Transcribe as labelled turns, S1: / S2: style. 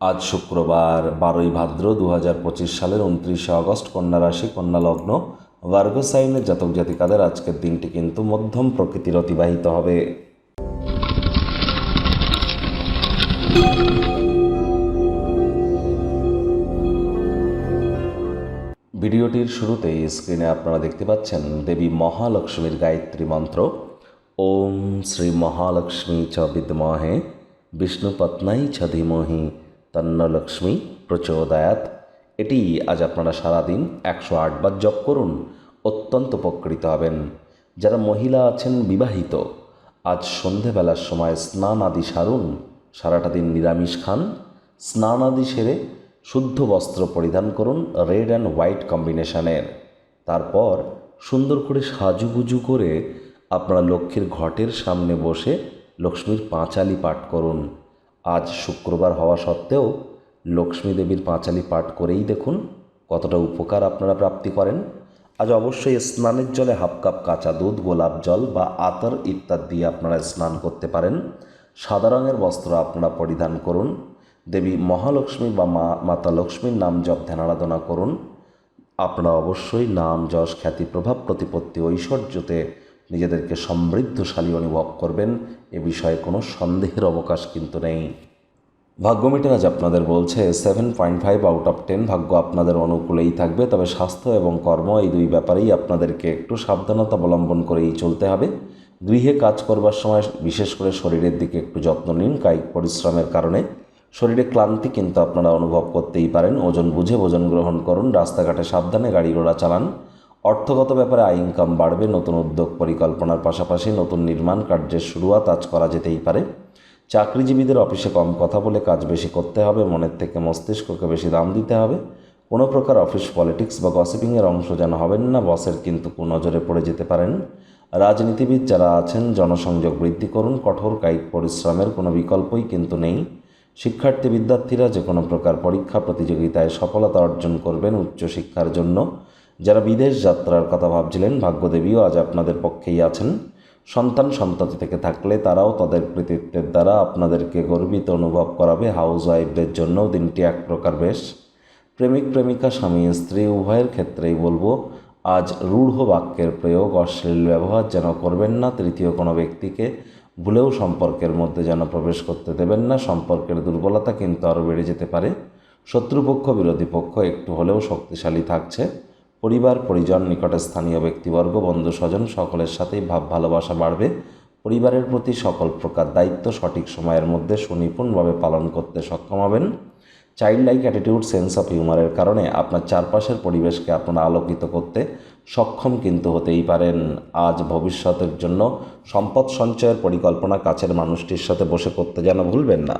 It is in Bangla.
S1: আজ শুক্রবার বারোই ভাদ্র দু হাজার পঁচিশ সালের উনত্রিশে আগস্ট কন্যা রাশি, কন্যা লগ্ন। ভার্গ সাইনের জাতক জাতিকাদের আজকের দিনটি কিন্তু মধ্যম প্রকৃতির অতিবাহিত হবে। ভিডিওটির শুরুতেই স্ক্রিনে আপনারা দেখতে পাচ্ছেন দেবী মহালক্ষ্মীর গায়ত্রী মন্ত্র। ওম শ্রী মহালক্ষ্মী চ বিদ্মহে বিষ্ণুপত্নাই ছ ধীমহি তন্নলক্ষ্মী প্রচোদয়াত। এটি আজ আপনারা সারাদিন একশো আটবার জপ করুন, অত্যন্ত উপকৃত হবেন। যারা মহিলা আছেন, বিবাহিত, আজ সন্ধেবেলার সময় স্নান আদি সারুন, সারাটা দিন নিরামিষ খান। স্নান আদি সেরে শুদ্ধ বস্ত্র পরিধান করুন, রেড অ্যান্ড হোয়াইট কম্বিনেশনের। তারপর সুন্দর করে সাজুগুজু করে আপনারা লক্ষ্মীর ঘটের সামনে বসে লক্ষ্মীর পাঁচালি পাঠ করুন। আজ শুক্রবার হওয়া সত্ত্বেও লক্ষ্মী দেবীর পাঁচালি পাঠ করেই দেখুন কতটা উপকার আপনারা প্রাপ্তি করেন। আজ অবশ্যই স্নানের জলে হাফ কাপ কাঁচা দুধ, গোলাপ জল বা আতর ইত্যাদি দিয়ে আপনারা স্নান করতে পারেন। সাদা রঙের বস্ত্র আপনারা পরিধান করুন। দেবী মহালক্ষ্মী বা মা, মাতা লক্ষ্মীর নাম জপ ধ্যান আরাধনা করুন। আপনারা অবশ্যই নাম, যশ, খ্যাতি, প্রভাব, প্রতিপত্তি, ঐশ্বর্যতে নিজেদেরকে সমৃদ্ধশালী অনুভব করবেন, এ বিষয়ে কোনো সন্দেহের অবকাশ কিন্তু নেই। ভাগ্য মিটার আজ আপনাদের বলছে seven point five out of ten ভাগ্য আপনাদের অনুকূলেই থাকবে, তবে স্বাস্থ্য এবং কর্ম এই দুই ব্যাপারেই আপনাদেরকে একটু সাবধানতা অবলম্বন করেই চলতে হবে। গৃহে কাজ করবার সময় বিশেষ করে শরীরের দিকে একটু যত্ন নিন, কায়িক পরিশ্রমের কারণে। শরীরে ক্লান্তি কিন্তু আপনারা অনুভব করতেই পারেন, ওজন বুঝে ওজন গ্রহণ করুন, রাস্তাঘাটে সাবধানে গাড়ি ঘোড়া চালান। অর্থগত ব্যাপারে আয় ইনকাম বাড়বে, নতুন উদ্যোগ পরিকল্পনার পাশাপাশি নতুন নির্মাণ কার্যের শুরুয়াত আজ করা যেতেই পারে। চাকরিজীবীদের অফিসে কম কথা বলে কাজ বেশি করতে হবে, মনের থেকে মস্তিষ্ককে বেশি দাম দিতে হবে। কোনো প্রকার অফিস পলিটিক্স বা গসিপিংয়ের অংশ যেন হবেন না, বসের কিন্তু কুনজরে পড়ে যেতে পারেন। রাজনীতিবিদ যারা আছেন, জনসংযোগ বৃদ্ধি করুন, কঠোর কায়িক পরিশ্রমের কোনো বিকল্পই কিন্তু নেই। শিক্ষার্থী বিদ্যার্থীরা যে কোনো প্রকার পরীক্ষা প্রতিযোগিতায় সফলতা অর্জন করবেন উচ্চশিক্ষার জন্য। যারা বিদেশ যাত্রার কথা ভাবছিলেন, ভাগ্যদেবীও আজ আপনাদের পক্ষেই আছেন। সন্তান সন্ততি থেকে থাকলে তারাও তাদের কৃতিত্বের দ্বারা আপনাদেরকে গর্বিত অনুভব করাবে, হাউস ওয়াইফদের জন্যও দিনটি এক প্রকার বেশ। প্রেমিক, প্রেমিকা, স্বামী, স্ত্রী, উভয়ের ক্ষেত্রেই বলব, আজ রূঢ় বাক্যের প্রয়োগ, অশ্লীল ব্যবহার যেন করবেন না, তৃতীয় কোনো ব্যক্তিকে ভুলেও সম্পর্কের মধ্যে যেন প্রবেশ করতে দেবেন না, সম্পর্কের দুর্বলতা কিন্তু আরও বেড়ে যেতে পারে। শত্রুপক্ষ, বিরোধী পক্ষ একটু হলেও শক্তিশালী থাকছে। পরিবার, পরিজন, নিকটে স্থানীয় ব্যক্তিবর্গ, বন্ধু, স্বজন সকলের সাথেই ভাব, ভালোবাসা বাড়বে। পরিবারের প্রতি সকল প্রকার দায়িত্ব সঠিক সময়ের মধ্যে সুনিপুণভাবে পালন করতে সক্ষম হবেন। Child like attitude, sense of হিউমারের কারণে আপনার চারপাশের পরিবেশকে আপনারা আলোকিত করতে সক্ষম কিন্তু হতেই পারেন। আজ ভবিষ্যতের জন্য সম্পদ সঞ্চয়ের পরিকল্পনা কাছের মানুষটির সাথে বসে করতে যেন ভুলবেন না।